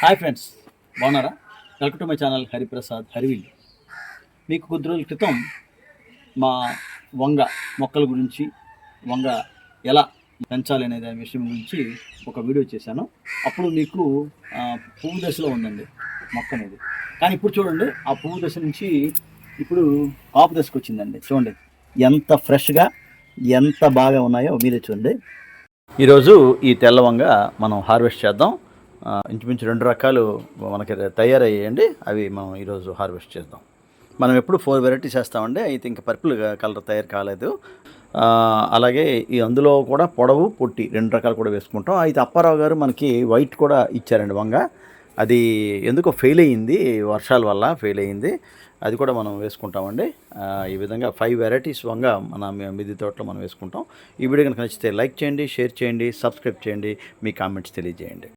Hi friends బాగున్నారా? Welcome to my channel Hariprasad Harivillu. మీకు కొద్ది రోజుల క్రితం మా వంగ మొక్కల గురించి వంగ ఎలా పెంచాలి అనే దాని విషయం గురించి ఒక వీడియో చేశాను. అప్పుడు మీకు పువ్వు దశలో ఉందండి మొక్క అనేది. కానీ ఇప్పుడు చూడండి ఆ పువ్వు దశ నుంచి ఇప్పుడు ఆపు దశకు వచ్చిందండి. చూడండి ఎంత ఫ్రెష్గా ఎంత బాగా ఉన్నాయో మీరే చూడండి. ఈరోజు ఈ తెల్లవంగ మనం హార్వెస్ట్ చేద్దాం. ఇంచుమించు రెండు రకాలు మనకి తయారయ్యాయండి. అవి మనం ఈరోజు హార్వెస్ట్ చేద్దాం. మనం ఎప్పుడు ఫోర్ వెరైటీస్ వేస్తామండి అయితే ఇంకా పర్పుల్ కలర్ తయారు కాలేదు. అలాగే ఈ అందులో కూడా పొడవు పొట్టి రెండు రకాలు కూడా వేసుకుంటాం. అయితే అప్పారావు గారు మనకి వైట్ కూడా ఇచ్చారండి వంగ. అది ఎందుకో ఫెయిల్ అయ్యింది. వర్షాల వల్ల ఫెయిల్ అయ్యింది. అది కూడా మనం వేసుకుంటామండి. ఈ విధంగా ఫైవ్ వెరైటీస్ వంగ మన మిది తోటలో మనం వేసుకుంటాం. ఈ వీడియో కనుక నచ్చితే లైక్ చేయండి షేర్ చేయండి సబ్స్క్రైబ్ చేయండి. మీ కామెంట్స్ తెలియజేయండి.